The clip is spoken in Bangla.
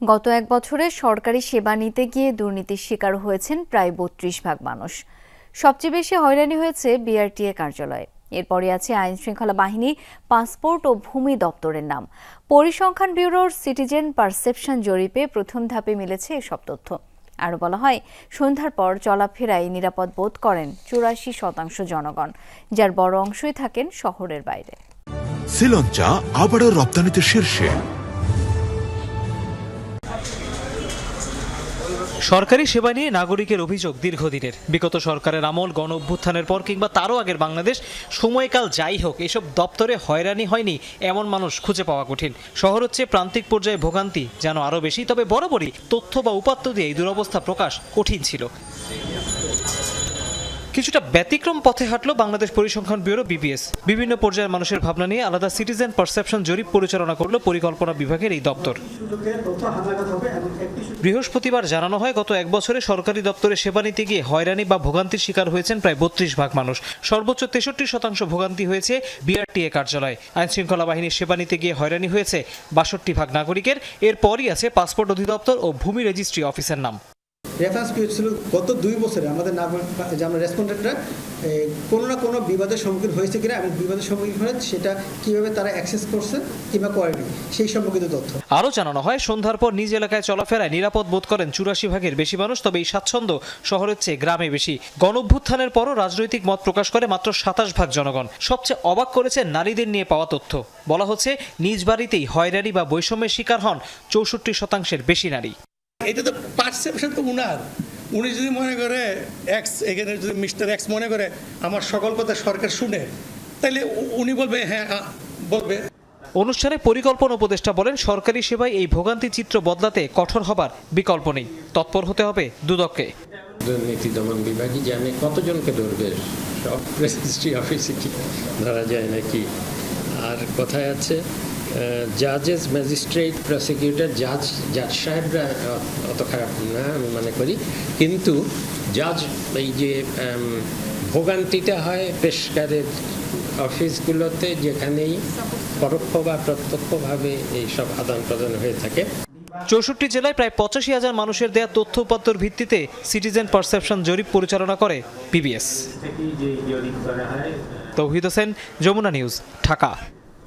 গত এক বছরে সরকারি সেবা নিতে গিয়ে দুর্নীতির শিকার হয়েছেন প্রায় বত্রিশ ভাগ মানুষ। সবচেয়ে বেশি হয়রানি হয়েছে বিআরটিএ কার্যালয়ে। এরপরে আছে আইন শৃঙ্খলা বাহিনী, পাসপোর্ট ও ভূমি দপ্তরের নাম। পরিসংখ্যান ব্যুরোর সিটিজেন পারসেপশন জরিপে প্রথম ধাপে মিলেছে এসব তথ্য। আরও বলা হয়, সন্ধ্যার পর চলাফেরায় নিরাপদ বোধ করেন চুরাশি শতাংশ জনগণ, যার বড় অংশই থাকেন শহরের বাইরে। শ্রীলঞ্চা আবারও রপ্তানিতে শীর্ষে। সরকারি সেবা নিয়ে নাগরিকের অভিযোগ দীর্ঘদিনের। বিগত সরকারের আমল, গণ অভ্যুত্থানের পর কিংবা তারও আগের বাংলাদেশ, সময়কাল যাই হোক, এসব দপ্তরে হয়রানি হয়নি এমন মানুষ খুঁজে পাওয়া কঠিন। শহর হচ্ছে প্রান্তিক পর্যায়ে ভোগান্তি, যেন আরও বেশি, তবে বরাবরই তথ্য বা উপাত্ত দিয়ে এই দুরবস্থা প্রকাশ কঠিন ছিল। কিছুটা ব্যতিক্রম পথে হাঁটলো বাংলাদেশ পরিসংখ্যান ব্যুরো বিবিএস বিভিন্ন পর্যায়ের মানুষের ভাবনা নিয়ে আলাদা সিটিজেন পারসেপশন জরিপ পরিচালনা করল পরিকল্পনা বিভাগের এই দপ্তর। বৃহস্পতিবার জানানো হয়, গত এক বছরে সরকারি দপ্তরে সেবা নিতে গিয়ে হয়রানি বা ভোগান্তির শিকার হয়েছেন প্রায় বত্রিশ ভাগ মানুষ। সর্বোচ্চ তেষট্টি শতাংশ ভোগান্তি হয়েছে বিআরটিএ কার্যালয়। আইন শৃঙ্খলা বাহিনীর সেবা নিতে গিয়ে হয়রানি হয়েছে বাষট্টি ভাগ নাগরিকের। এরপরই আছে পাসপোর্ট অধিদপ্তর ও ভূমি রেজিস্ট্রি অফিসের নাম। রেফারেন্স পিরিয়ড ছিল গত দুই বছরে। আমাদের নাগরিক যে আমরা রেসপন্ডেন্টরা কোনো না কোনো বিবাদের সম্মুখীন হয়েছে কিনা এবং বিবাদের সম্মুখীন হয়ে সেটা কীভাবে তারা অ্যাক্সেস করছে কিংবা করেনি, সেই সম্পর্কিত তথ্য। আরও জানানো হয়, সন্ধ্যার পর নিজ এলাকায় চলাফেরায় নিরাপদ বোধ করেন চুরাশি ভাগের বেশি মানুষ, তবে এই স্বাচ্ছন্দ্য শহরের চেয়ে গ্রামে বেশি। গণভ্যুত্থানের পরও রাজনৈতিক মত প্রকাশ করে মাত্র সাতাশ ভাগ জনগণ। সবচেয়ে অবাক করেছে নারীদের নিয়ে পাওয়া তথ্য। বলা হচ্ছে, নিজ বাড়িতেই হয়রানি বা বৈষম্যের শিকার হন চৌষট্টি শতাংশের বেশি নারী। এটা তো পারসেপশন তো উনার। উনি যদি মনে করে এক্স এখানে যদি মিস্টার এক্স মনে করে আমার সকল কথা সরকার শুনে তাহলে উনি বলবে হ্যাঁ বলবে। অনুষ্ঠানে পরিকল্পনা উপদেষ্টা বলেন সরকারি সেবায় এই ভোগান্তি চিত্র বদলাতে কঠোর হবার বিকল্প নেই। তৎপর হতে হবে দুদককে। দুর্নীতি দমন বিভাগই জানে কতজনকে ধরবে সব রেজিস্ট্রি অফিসে কি ধরা যায় নাকি? আর কথায় আছে জাজেস ম্যাজিস্ট্রেট প্রসিকিউটর জাজ জাজ সাহেবরা অত খারাপ না আমি মনে করি। কিন্তু জাজ এই যে ভোগান্তিটা হয় পেশকারের অফিসগুলোতে যেখানেই পরোক্ষ বা প্রত্যক্ষভাবে এইসব আদান প্রদান হয়ে থাকে। চৌষট্টি জেলায় প্রায় পঁচাশি হাজার মানুষের দেয়া তথ্য উপাত্তর ভিত্তিতে সিটিজেন পারসেপশন জরিপ পরিচালনা করে পিবিএস তৌহিদ হোসেন যমুনা নিউজ ঢাকা।